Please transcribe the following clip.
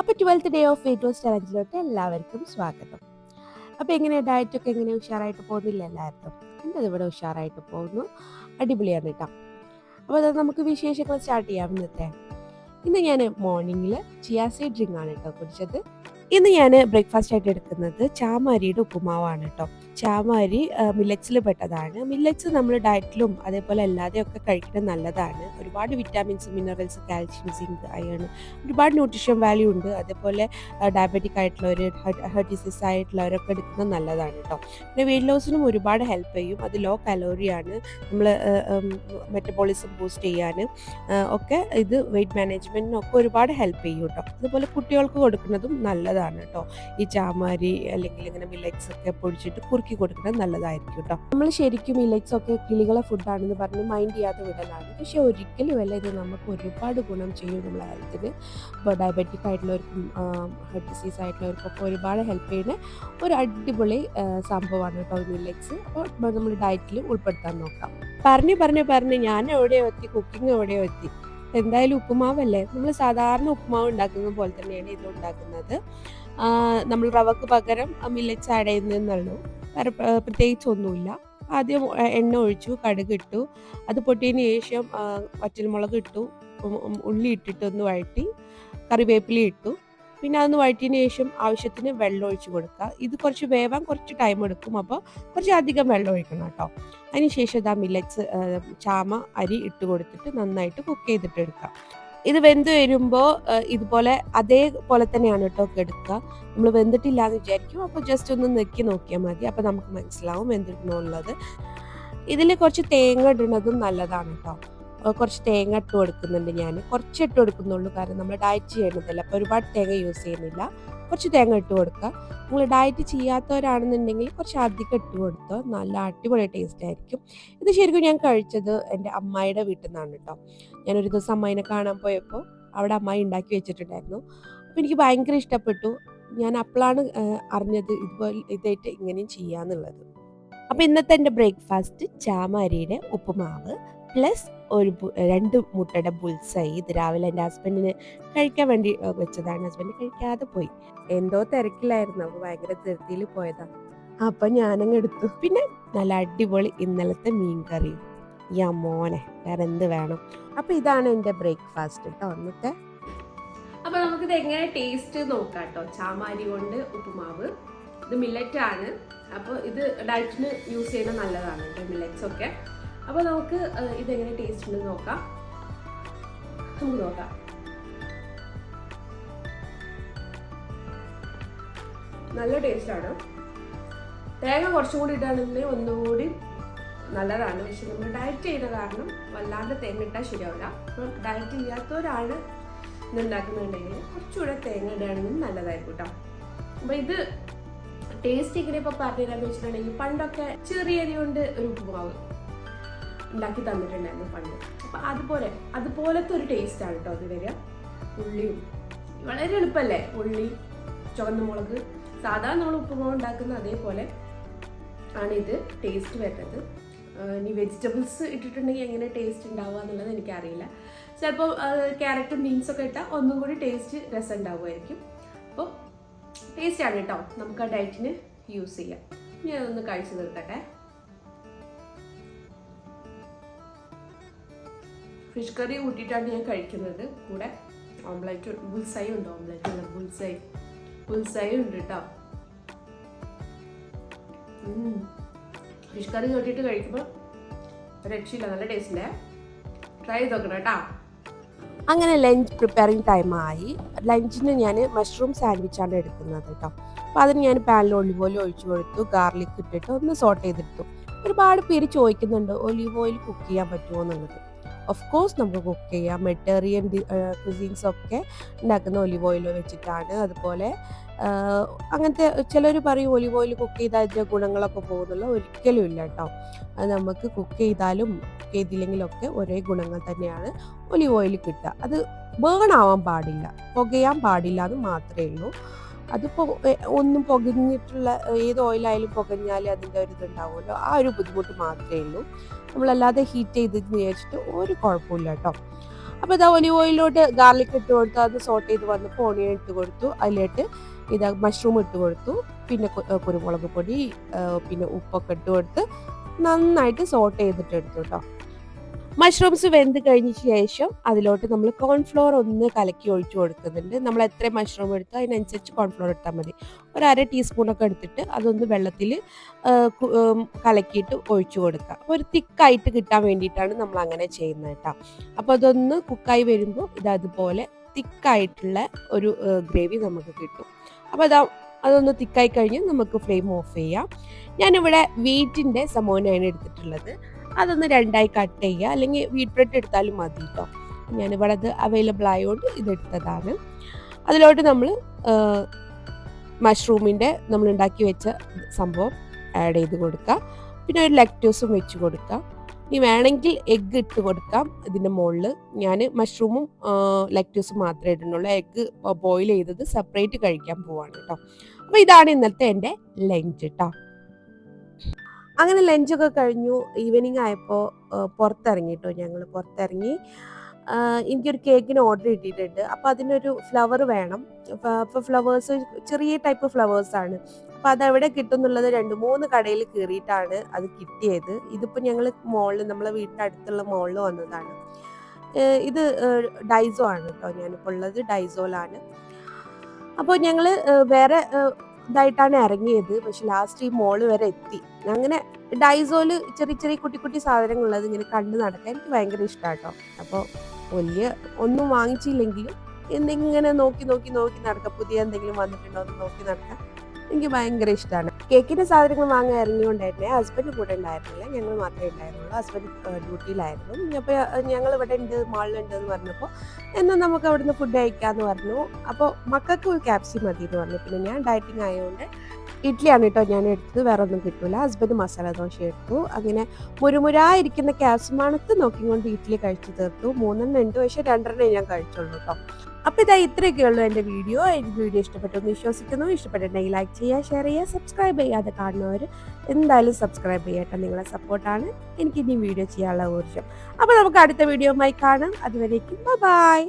അപ്പോൾ twelfth day of weight loss ചലഞ്ചിലോട്ട് എല്ലാവർക്കും സ്വാഗതം. അപ്പോൾ എങ്ങനെ ഡയറ്റൊക്കെ എങ്ങനെ ഉഷാറായിട്ട് പോകുന്നില്ല എല്ലാവർക്കും? എന്റെ ഇവിടെ ഉഷാറായിട്ട് പോകുന്നു. അടിപൊളിയാണ് കേട്ടോ. അപ്പോൾ അത് നമുക്ക് വിശേഷങ്ങൾ സ്റ്റാർട്ട് ചെയ്യാം ഇന്നത്തെ. ഇന്ന് ഞാൻ മോർണിംഗിൽ ചിയാസി ഡ്രിങ്ക് ആണ് കേട്ടോ കുടിച്ചത്. ഇന്ന് ഞാൻ ബ്രേക്ക്ഫാസ്റ്റ് ആയിട്ട് എടുക്കുന്നത് ചാമരിയുടെ ഉപ്പുമാവാണ് കേട്ടോ. ചാമരി മില്ലറ്റ്സിൽ പെട്ടതാണ്. മില്ലറ്റ്സ് നമ്മൾ ഡയറ്റിലും അതേപോലെ അല്ലാതെയൊക്കെ കഴിക്കുന്നത് നല്ലതാണ്. ഒരുപാട് vitamins minerals calcium zinc iron ഒരുപാട് ന്യൂട്രീഷൻ വാല്യൂ ഉണ്ട്. അതേപോലെ ഡയബറ്റിക് ആയിട്ടുള്ളവർ ഹെർട്ട് ഡിസീസ് ആയിട്ടുള്ളവരൊക്കെ എടുക്കുന്നത് നല്ലതാണ് കേട്ടോ പിന്നെ വെയിറ്റ് ലോസിനും ഒരുപാട് ഹെൽപ്പ് ചെയ്യും. അത് ലോ കലോറിയാണ് നമ്മൾ മെറ്റബോളിസം ബൂസ്റ്റ് ചെയ്യാൻ ഒക്കെ ഇത് വെയിറ്റ് മാനേജ്മെന്റിനൊക്കെ ഒരുപാട് ഹെൽപ്പ് ചെയ്യും കേട്ടോ അതുപോലെ കുട്ടികൾക്ക് കൊടുക്കുന്നതും നല്ലതാണ് കേട്ടോ ഈ ചാമാരി അല്ലെങ്കിൽ ഇങ്ങനെ മില്ലറ്റ്സ് ഒക്കെ പൊടിച്ചിട്ട് കുറുക്കി കൊടുക്കുന്നത് നല്ലതായിരിക്കും കേട്ടോ നമ്മൾ ശരിക്കും ഇലക്സ് ഒക്കെ കിളികളെ ഫുഡാണെന്ന് പറഞ്ഞ് മൈൻഡ് ചെയ്യാതെ വിടലാണ്. പക്ഷെ ഒരിക്കലും അല്ല ഇത് നമുക്ക് ഒരുപാട് ഗുണം ചെയ്യും നമ്മളെ ഹെൽത്തിന് ഇപ്പോൾ ഡയബറ്റിക് ആയിട്ടുള്ളവർക്കും ഹെർട്ട് ഡിസീസ് ആയിട്ടുള്ളവർക്കും ഒക്കെ ഒരുപാട് ഹെൽപ്പ് ചെയ്യുന്ന ഒരു അടിപൊളി സംഭവമാണ് കേട്ടോ ഇലക്സ് അപ്പോൾ നമ്മൾ ഡയറ്റിൽ ഉൾപ്പെടുത്താൻ നോക്കാം. പറഞ്ഞു പറഞ്ഞു പറഞ്ഞ് ഞാൻ എവിടെയോ എത്തി കുക്കിംഗ് എവിടെയോ എത്തി. എന്തായാലും ഉപ്പുമാവല്ലേ? നമ്മൾ സാധാരണ ഉപ്പുമാവ് ഉണ്ടാക്കുന്ന പോലെ തന്നെയാണ് ഇത് ഉണ്ടാക്കുന്നത്. നമ്മൾ റവക്ക് പകരം മില്ലറ്റ്സ് ആഡ് ചെയ്യുന്നതെന്നുള്ളൂ പ്രത്യേകിച്ച് ഒന്നുമില്ല ആദ്യം എണ്ണ ഒഴിച്ചു കടുക് ഇട്ടു. അത് പൊട്ടിയതിന് ശേഷം വറ്റൽമുളക് ഇട്ടു. ഉള്ളി ഇട്ടിട്ട് ഒന്ന് വഴറ്റി കറിവേപ്പില ഇട്ടു. പിന്നെ അതൊന്ന് വഴറ്റിയതിന് ശേഷം ആവശ്യത്തിന് വെള്ളം ഒഴിച്ച് കൊടുക്കുക. ഇത് കുറച്ച് വേവാൻ കുറച്ച് ടൈം എടുക്കും. അപ്പോൾ കുറച്ച് അധികം വെള്ളം ഒഴിക്കണം കേട്ടോ. അതിനുശേഷം ഇതാ മില്ലറ്റ്സ് ചാമ അരി ഇട്ട് കൊടുത്തിട്ട് നന്നായിട്ട് കുക്ക് ചെയ്തിട്ട് എടുക്കാം ഇത് വെന്ത് വരുമ്പോൾ ഇതുപോലെ അതേപോലെ തന്നെയാണ് കേട്ടോ എടുക്കുക നമ്മൾ വെന്തിട്ടില്ല എന്ന് വിചാരിക്കും. അപ്പോൾ ജസ്റ്റ് ഒന്ന് നെക്കി നോക്കിയാൽ മതി. അപ്പോൾ നമുക്ക് മനസ്സിലാവും വെന്തിട്ടുള്ളത് ഇതിൽ കുറച്ച് തേങ്ങ ഇടുന്നതും നല്ലതാണ് കേട്ടോ. കുറച്ച് തേങ്ങ ഇട്ട് കൊടുക്കുന്നുണ്ട് ഞാൻ. കുറച്ച് ഇട്ട് കൊടുക്കുന്നുള്ളൂ. കാരണം നമ്മൾ ഡയറ്റ് ചെയ്യണതല്ല അപ്പോൾ ഒരുപാട് തേങ്ങ യൂസ് ചെയ്യുന്നില്ല. കുറച്ച് തേങ്ങ ഇട്ട് കൊടുക്കുക നിങ്ങൾ ഡയറ്റ് ചെയ്യാത്തവരാണെന്നുണ്ടെങ്കിൽ കുറച്ച് അധികം ഇട്ട് കൊടുത്തോ. നല്ല അടിപൊളി ടേസ്റ്റ് ആയിരിക്കും. ഇത് ശരിക്കും ഞാൻ കഴിച്ചത് എന്റെ അമ്മായിയുടെ വീട്ടിൽ നിന്നാണ് കേട്ടോ ഞാനൊരു ദിവസം അമ്മായിനെ കാണാൻ പോയപ്പോൾ അവിടെ അമ്മായി ഉണ്ടാക്കി വെച്ചിട്ടുണ്ടായിരുന്നു. അപ്പോൾ എനിക്ക് ഭയങ്കര ഇഷ്ടപ്പെട്ടു. ഞാൻ അപ്പോഴാണ് അറിഞ്ഞത് ഇതുപോലെ ഇതായിട്ട് ഇങ്ങനെയും ചെയ്യാന്നുള്ളത്. അപ്പോൾ ഇന്നത്തെ എന്റെ ബ്രേക്ക്ഫാസ്റ്റ് ചാമരിയുടെ ഉപ്പുമാവ്. പ്ലസ് ഒരു രണ്ട് മുട്ടയുടെ ബുൾസൈ ഇത് രാവിലെ എന്റെ ഹസ്ബൻഡിന് കഴിക്കാൻ വേണ്ടി വെച്ചതാണ്. ഹസ്ബൻഡ് കഴിക്കാതെ പോയി. എന്തോ തിരക്കിലായിരുന്നു. അപ്പോൾ ഭയങ്കര തിരുത്തിയിൽ പോയതാണ് അപ്പം ഞാനങ്ങ് എടുത്തു. പിന്നെ നല്ല അടിപൊളി ഇന്നലത്തെ മീൻ കറി യാ മോനെ വേറെ എന്ത് വേണം? അപ്പം ഇതാണ് എന്റെ ബ്രേക്ക്ഫാസ്റ്റ് കേട്ടോ അന്നത്തെ അപ്പൊ നമുക്കിത് എങ്ങനെ ടേസ്റ്റ് നോക്കാം കേട്ടോ ചാമാരി കൊണ്ട് ഉപ്പുമാവ്. ഇത് മില്ലറ്റ് ആണ്. അപ്പോൾ ഇത് ഡയറ്റിന് യൂസ് ചെയ്യുന്നത് നല്ലതാണ് മില്ലറ്റ്സ് ഒക്കെ. അപ്പോൾ നമുക്ക് ഇതെങ്ങനെ ടേസ്റ്റ് ഉണ്ടെന്ന് നോക്കാം. നമുക്ക് നോക്കാം. നല്ല ടേസ്റ്റാണ് തേങ്ങ കുറച്ചും കൂടി ഇട്ടാണെങ്കിൽ ഒന്നുകൂടി നല്ലതാണ്. പക്ഷെ നമ്മൾ ഡയറ്റ് ചെയ്യുന്ന കാരണം വല്ലാണ്ട് തേങ്ങ ഇട്ടാൽ ശരിയാവില്ല. അപ്പം ഡയറ്റ് ചെയ്യാത്തവരാണ് ഇതുണ്ടാക്കുന്നുണ്ടെങ്കിൽ കുറച്ചുകൂടെ തേങ്ങ ഇടുകയാണെങ്കിൽ നല്ലതായിരിക്കും കേട്ടോ അപ്പോൾ ഇത് ടേസ്റ്റ് ഇങ്ങനെ ഇപ്പോൾ പറഞ്ഞില്ലാന്ന് വെച്ചിട്ടുണ്ടെങ്കിൽ പണ്ടൊക്കെ ചെറിയ കൊണ്ട് ഒരു ഉപ്പുമാവ് ഉണ്ടാക്കി തന്നിട്ടുണ്ടായിരുന്നു പണ്ട്. അപ്പോൾ അതുപോലെ അതുപോലത്തെ ഒരു ടേസ്റ്റാണ് കേട്ടോ അത് വരിക. ഉള്ളിയും. വളരെ എളുപ്പമല്ലേ ഉള്ളി ചുവന്ന മുളക് സാധാരണ നമ്മൾ ഉപ്പുമുളക് ഉണ്ടാക്കുന്ന അതേപോലെ ആണ് ഇത് ടേസ്റ്റ് വരുന്നത്. ഇനി വെജിറ്റബിൾസ് ഇട്ടിട്ടുണ്ടെങ്കിൽ എങ്ങനെ ടേസ്റ്റ് ഉണ്ടാവുക എന്നുള്ളത് എനിക്കറിയില്ല. ചിലപ്പോൾ ക്യാരറ്റും ബീൻസൊക്കെ ഇട്ടാൽ ഒന്നും കൂടി ടേസ്റ്റ് രസം ഉണ്ടാവുമായിരിക്കും അപ്പോൾ ടേസ്റ്റാണ് കേട്ടോ നമുക്ക് ആ ഡയറ്റിന് യൂസ് ചെയ്യാം. ഇനി അതൊന്ന് കഴിച്ചു തീർക്കട്ടെ. ഫിഷ് കറി കൂട്ടിയിട്ടാണ് ഞാൻ കഴിക്കുന്നത്. കൂടെ ഓംലെറ്റ് ബുൾസൈ ഉണ്ട് ഓംലെറ്റ് അല്ല ബുൾസൈ ബുൾസൈ ഉണ്ട് കേട്ടോ ഫിഷ് കറി കൂട്ടിയിട്ട് കഴിക്കുമ്പോൾ രക്ഷയില്ല നല്ല ടേസ്റ്റിന്റെ ട്രൈ ചെയ്ത് നോക്കണം കേട്ടോ അങ്ങനെ ലഞ്ച് പ്രിപ്പയറിങ് ടൈമായി ലഞ്ചിന് ഞാൻ മഷ്റൂം സാൻഡ്വിച്ചാണ് എടുക്കുന്നത് കേട്ടോ അപ്പോൾ അതിന് ഞാൻ പാനിൽ ഒലിവ് ഓയിൽ ഒഴിച്ചു കൊടുത്തു ഗാർലിക് ഇട്ടിട്ട് ഒന്ന് സോട്ട് ചെയ്തെടുത്തു ഒരുപാട് പേര് ചോദിക്കുന്നുണ്ട് ഒലിവ് ഓയിൽ കുക്ക് ചെയ്യാൻ പറ്റുമോ? എന്നുള്ളത്. ഓഫ് കോഴ്സ് നമുക്ക് കുക്ക് ചെയ്യാം. മെറ്റേറിയൻ കുസീൻസ് ഒക്കെ ഉണ്ടാക്കുന്ന ഒലിവ് ഓയിൽ വെച്ചിട്ടാണ്. അതുപോലെ അങ്ങനത്തെ ചിലർ പറയും ഒലിവ് ഓയിൽ കുക്ക് ചെയ്താൽ അതിന്റെ ഗുണങ്ങളൊക്കെ പോകുന്നുള്ള ഒരിക്കലും ഇല്ല കേട്ടോ. അത് നമുക്ക് കുക്ക് ചെയ്താലും കുക്ക് ചെയ്തില്ലെങ്കിലൊക്കെ ഒരേ ഗുണങ്ങൾ തന്നെയാണ് ഒലിവ് ഓയിൽ കിട്ടുക. അത് ബേൺ ആവാൻ പാടില്ല. പുകയാൻ പാടില്ല എന്ന് മാത്രമേ ഉള്ളൂ. അതിപ്പോൾ ഒന്നും പുകഞ്ഞിട്ടുള്ള ഏത് ഓയിലായാലും പുകഞ്ഞാൽ അതിന്റെ ഒരു ഇതുണ്ടാവുമല്ലോ. ആ ഒരു ബുദ്ധിമുട്ട് മാത്രമേ ഉള്ളൂ. നമ്മളല്ലാതെ ഹീറ്റ് ചെയ്തെന്ന് വിചാരിച്ചിട്ട് ഒരു കുഴപ്പമില്ല കേട്ടോ അപ്പോൾ ഇതാ ഒലിവ് ഓയിലോട്ട് ഗാർലിക് ഇട്ട് കൊടുത്തു അത് സോട്ട് ചെയ്ത് വന്നപ്പോൾ ഓണിയൻ ഇട്ട് കൊടുത്തു. അതിലോട്ട് ഇതാ മഷ്റൂം ഇട്ട് കൊടുത്തു. പിന്നെ കുരുമുളക് പൊടി പിന്നെ ഉപ്പൊക്കെ ഇട്ട് കൊടുത്ത് നന്നായിട്ട് സോട്ട് ചെയ്തിട്ട് എടുത്തു കേട്ടോ മഷ്റൂംസ് വെന്ത് കഴിഞ്ഞ ശേഷം അതിലോട്ട് നമ്മൾ കോൺഫ്ലോർ ഒന്ന് കലക്കി ഒഴിച്ചു കൊടുക്കുന്നുണ്ട്. നമ്മൾ എത്ര മഷ്റൂം എടുത്തു അതിനനുസരിച്ച് കോൺഫ്ലോർ എടുത്താൽ മതി. ഒരു അര ടീസ്പൂണൊക്കെ എടുത്തിട്ട് അതൊന്ന് വെള്ളത്തിൽ കലക്കിയിട്ട് ഒഴിച്ചു കൊടുക്കുക. അപ്പോൾ ഒരു തിക്കായിട്ട് കിട്ടാൻ വേണ്ടിയിട്ടാണ് നമ്മൾ അങ്ങനെ ചെയ്യുന്നത് കേട്ടോ. അപ്പോൾ അതൊന്ന് കുക്കായി വരുമ്പോൾ ഇത് അതുപോലെ തിക്കായിട്ടുള്ള ഒരു ഗ്രേവി നമുക്ക് കിട്ടും. അപ്പോൾ അതാ അതൊന്ന് തിക്കായി കഴിഞ്ഞ് നമുക്ക് ഫ്ലെയിം ഓഫ് ചെയ്യാം. ഞാനിവിടെ വീറ്റിന്റെ സമോനയാണ് എടുത്തിട്ടുള്ളത്. അതൊന്ന് രണ്ടായി കട്ട് ചെയ്യുക. അല്ലെങ്കിൽ വീറ്റ് ബ്രെഡ് എടുത്താലും മതി കേട്ടോ ഞാനിവിടെ അത് അവൈലബിൾ ആയതുകൊണ്ട് ഇതെടുത്തതാണ് അതിലോട്ട് നമ്മൾ മഷ്റൂമിന്റെ നമ്മൾ ഉണ്ടാക്കി വെച്ച സംഭവം ആഡ് ചെയ്ത് കൊടുക്കാം. പിന്നെ ഒരു ലെക്ടോസും വെച്ച് കൊടുക്കുക ഇനി വേണമെങ്കിൽ എഗ്ഗ് ഇട്ട് കൊടുക്കാം. ഇതിന്റെ മുകളിൽ ഞാൻ മഷ്റൂമും ലെക്ടൂസും മാത്രമേ ഇടുന്നുള്ളൂ. എഗ്ഗ് ബോയിൽ ചെയ്തത് സെപ്പറേറ്റ് കഴിക്കാൻ പോവാണ് കേട്ടോ അപ്പോൾ ഇതാണ് ഇന്നത്തെ എന്റെ ലഞ്ച് കേട്ടോ അങ്ങനെ ലഞ്ചൊക്കെ കഴിഞ്ഞു. ഈവനിങ് ആയപ്പോൾ പുറത്തിറങ്ങി കേട്ടോ ഞങ്ങൾ പുറത്തിറങ്ങി. എനിക്കൊരു കേക്കിന് ഓർഡർ കിട്ടിയിട്ടുണ്ട്. അപ്പോൾ അതിനൊരു ഫ്ലവർ വേണം. അപ്പോൾ ഫ്ലവേഴ്സ് ചെറിയ ടൈപ്പ് ഫ്ലവേഴ്സാണ് അപ്പോൾ അതെവിടെ കിട്ടും എന്നുള്ളത് രണ്ട് മൂന്ന് കടയിൽ കയറിയിട്ടാണ് അത് കിട്ടിയത്. ഇതിപ്പോൾ ഞങ്ങൾ മോളിൽ നമ്മളെ വീടിന്റെ അടുത്തുള്ള മോളിൽ വന്നതാണ്. ഇത് ഡൈസോ ആണ് കേട്ടോ ഞാനിപ്പോൾ ഉള്ളത് ഡൈസോലാണ് അപ്പോൾ ഞങ്ങൾ വേറെ ഇതായിട്ടാണ് ഇറങ്ങിയത്. പക്ഷെ ലാസ്റ്റ് ഈ മോൾ വരെ എത്തി. അങ്ങനെ ഡൈസോൽ ചെറിയ ചെറിയ കുട്ടി കുട്ടി സാധനങ്ങളുള്ളത് ഇങ്ങനെ കണ്ടു നടക്കാൻ എനിക്ക് ഭയങ്കര ഇഷ്ടമാട്ടോ അപ്പോൾ വലിയ ഒന്നും വാങ്ങിച്ചില്ലെങ്കിലും എന്തെങ്കിലും നോക്കി നോക്കി നോക്കി നടക്കാം. പുതിയ എന്തെങ്കിലും വന്നിട്ടുണ്ടോ എന്ന് നോക്കി നടക്കാം എനിക്ക് ഭയങ്കര ഇഷ്ടമാണ് കേക്കിന്റെ സാധനങ്ങൾ വാങ്ങാൻ ഇറങ്ങിക്കൊണ്ടായിരുന്നെ ഹസ്ബൻഡ് കൂടെ ഉണ്ടായിരുന്നില്ല. ഞങ്ങൾ മാത്രമേ ഉണ്ടായിരുന്നുള്ളൂ. ഹസ്ബൻഡ് ഡ്യൂട്ടിയിലായിരുന്നു അപ്പോൾ ഞങ്ങൾ ഇവിടെ ഉണ്ട് മാളിലുണ്ട് എന്ന് പറഞ്ഞപ്പോൾ എന്നാൽ നമുക്ക് അവിടുന്ന് ഫുഡ് കഴിക്കാമെന്ന് പറഞ്ഞു. അപ്പോൾ മക്കൾക്ക് ക്യാപ്സി മതി എന്ന് പറഞ്ഞു. പിന്നെ ഞാൻ ഡയറ്റിംഗ് ആയതുകൊണ്ട് ഇഡ്ഡലിയാണ് കേട്ടോ ഞാൻ എടുത്തത്. വേറെ ഒന്നും കിട്ടൂല. ഹസ്ബൻഡ് മസാല ദോശ എടുത്തു. അങ്ങനെ മുരുമുരാ ഇരിക്കുന്ന ക്യാപ്സി മണത്ത് നോക്കിക്കൊണ്ട് ഇഡ്ഡലി കഴിച്ചു തീർത്തു. മൂന്നെണ്ണം ഉണ്ട്. പക്ഷേ രണ്ടെണ്ണേ ഞാൻ കഴിച്ചുള്ളൂ കേട്ടോ. അപ്പോൾ ഇതാ ഇത്രയൊക്കെ ഉള്ളൂ എന്റെ വീഡിയോ. എനിക്ക് വീഡിയോ ഇഷ്ടപ്പെട്ടു എന്ന് വിശ്വസിക്കുന്നു. ഇഷ്ടപ്പെട്ടിട്ടുണ്ടെങ്കിൽ ലൈക്ക് ചെയ്യുക ഷെയർ ചെയ്യുക സബ്സ്ക്രൈബ് ചെയ്യാതെ കാണുന്നവർ എന്തായാലും സബ്സ്ക്രൈബ് ചെയ്യട്ടെ. നിങ്ങളെ സപ്പോർട്ടാണ് എനിക്ക് ഇനി വീഡിയോ ചെയ്യാനുള്ള ഊർജം. അപ്പോൾ നമുക്ക് അടുത്ത വീഡിയോയുമായി കാണാം. അതുവരേക്കും ബൈ